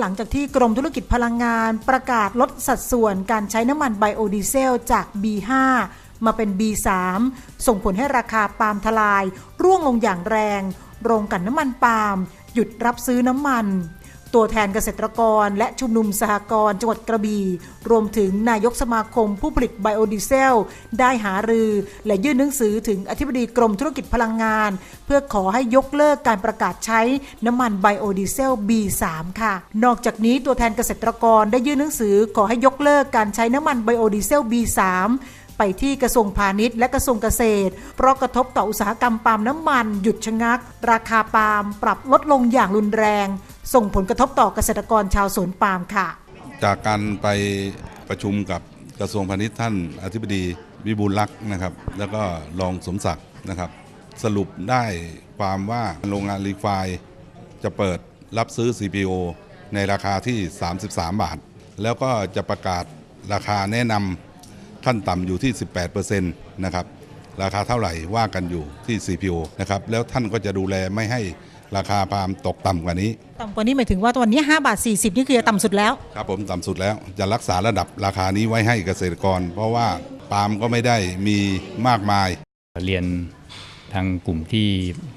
หลังจากที่กรมธุรกิจพลังงาน ประกาศลดสัดส่วนการใช้น้ำมันไบโอดีเซลจาก B5 มาเป็น B3 ส่งผลให้ราคาปาล์มทลาย ร่วงลงอย่างแรง โรงกันน้ำมันปาล์มหยุดรับซื้อน้ำมัน ตัวแทนเกษตรกร และชุมนุมสหกรณ์จังหวัดกระบี่รวมถึงนายกสมาคมผู้ผลิตไบโอดีเซล ได้หารือ และยื่นหนังสือถึงอธิบดีกรมธุรกิจพลังงาน เพื่อขอให้ยกเลิกการประกาศใช้น้ำมันไบโอดีเซล B3 ค่ะ นอกจากนี้ตัวแทนเกษตรกรได้ยื่นหนังสือขอให้ยกเลิกการใช้น้ำมันไบโอดีเซล B3 ไปที่กระทรวงพาณิชย์และกระทรวงเกษตร เพราะกระทบต่ออุตสาหกรรมปาล์มน้ำมัน หยุดชะงัก ราคาปาล์มปรับลดลงอย่างรุนแรง ส่งผลกระทบต่อเกษตรกรชาวสวนปาล์มค่ะ จากการไปประชุมกับกระทรวงพาณิชย์ท่านอธิบดีวิบูลลักษณ์นะครับ แล้วก็รองสมศักดิ์นะครับ สรุปได้ความว่าโรงงานรีไฟน์จะเปิดรับซื้อ CPO ในราคาที่ 33 บาท แล้วก็จะประกาศราคาแนะนำขั้นต่ำอยู่ที่ 18%นะครับ ราคาเท่าไหร่ว่ากันอยู่ที่ CPO นะครับแล้วท่านก็จะดูแลไม่ให้ราคาปาล์มตกต่ำกว่านี้ ต่ำกว่านี้หมายถึงว่าตอนนี้5บาท40 นี่คือจะต่ำสุดแล้ว ครับผมต่ำสุดแล้วจะรักษาระดับราคานี้ไว้ให้เกษตรกร เพราะว่าปาล์มก็ไม่ได้มีมากมาย เรียนทางกลุ่มที่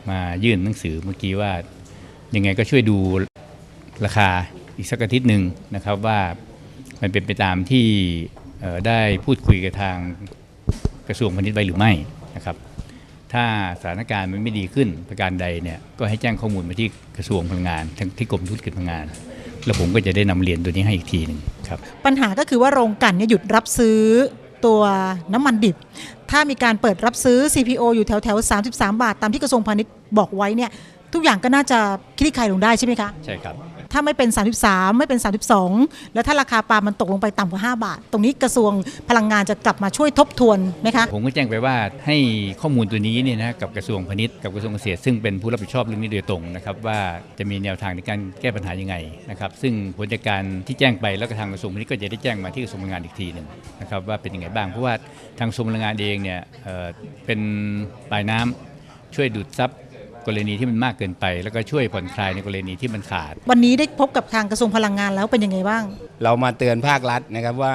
มายื่นหนังสือเมื่อกี้ว่า ยังไงก็ช่วยดูราคาอีกสักอาทิตย์หนึ่งนะครับว่ามันเป็นไปตามที่เอ่อได้พูดคุยกับทาง กระทรวงพาณิชย์ไว้หรือไม่นะครับ ถ้าสถานการณ์มันไม่ดีขึ้นประการใดเนี่ยก็ให้แจ้งข้อมูลมาที่กระทรวงพลังงานทั้งที่กรมธุรกิจพลังงาน แล้วผมก็จะได้นำเรียนตัวนี้ให้อีกทีหนึ่งครับปัญหาก็คือว่าโรงกลันเนี่ยหยุดรับซื้อตัวน้ำมันดิบ ถ้ามีการเปิดรับซื้อ CPO อยู่แถวแถวๆ33 บาท ตามที่กระทรวงพาณิชย์บอกไว้เนี่ยทุกอย่างก็น่าจะคลี่คลายลงได้ใช่ไหมคะใช่ครับ ถ้าไม่เป็น 33 ไม่เป็น 32 แล้วถ้าราคาปาล์มมันตกลงไปต่ำกว่า 5 บาท ตรงนี้กระทรวงพลังงานจะกลับมาช่วยทบทวนไหมคะ ผมก็แจ้งไปว่าให้ข้อมูลตัวนี้เนี่ยนะกับกระทรวงพาณิชย์กับกระทรวงเกษตรซึ่งเป็นผู้รับผิดชอบเรื่องนี้โดยตรงนะครับว่าจะมีแนวทางในการแก้ปัญหายังไงนะครับซึ่งผลจากการที่แจ้งไปแล้วก็ทางกระทรวงพาณิชย์ก็จะได้แจ้งมาที่กระทรวงพลังงานอีกทีหนึ่งนะครับว่าเป็นยังไงบ้างเพราะว่าทางกระทรวงพลังงานเองเนี่ยเเป็นปลายน้ำช่วยดูดซับ กรณีที่มันมากเกินไป แล้วก็ช่วยผ่อนคลายในกรณีที่มันขาด วันนี้ได้พบกับทางกระทรวงพลังงานแล้วเป็นยังไงบ้าง เรามาเตือนภาครัฐนะครับว่า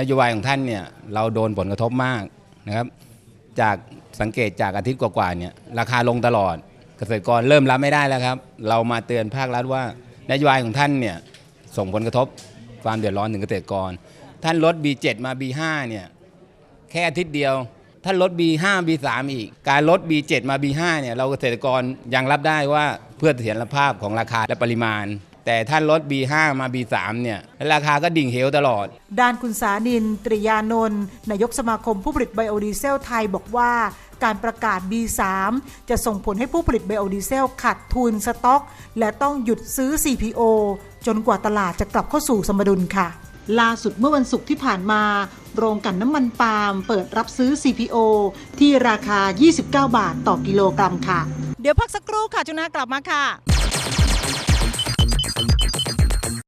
นโยบายของท่านเนี่ยเราโดนผลกระทบมากนะครับ จากสังเกตจากอาทิตย์กว่าๆเนี่ยราคาลงตลอดเกษตรกรเริ่มรับไม่ได้แล้วครับ เรามาเตือนภาครัฐว่านโยบายของท่านเนี่ยส่งผลกระทบความเดือดร้อนถึงเกษตรกร ท่านลด B7 มา B5 เนี่ยแค่อาทิตย์เดียว ท่านลด B5 B3 อีก การลด B7 มา B5 เนี่ยเราเกษตรกรยังรับได้ว่าเพื่อเสถียรภาพของราคาและปริมาณ แต่ท่านลด B5 มา B3 เนี่ยราคาก็ดิ่งเหวตลอด ด้านคุณสานิน ตริยานนท์นายกสมาคมผู้ผลิตไบโอดีเซลไทยบอกว่าการประกาศ B3 จะส่งผลให้ผู้ผลิตไบโอดีเซลขาดทุนสต็อก และต้องหยุดซื้อ CPO จนกว่าตลาดจะกลับเข้าสู่สมดุลค่ะ ล่าสุดเมื่อวันศุกร์ที่ผ่านมา โรงกลั่นน้ำมันปาล์มเปิดรับซื้อ CPO ที่ราคา 29 บาทต่อกิโลกรัมค่ะ เดี๋ยวพักสักครู่ค่ะจุนากลับมาค่ะ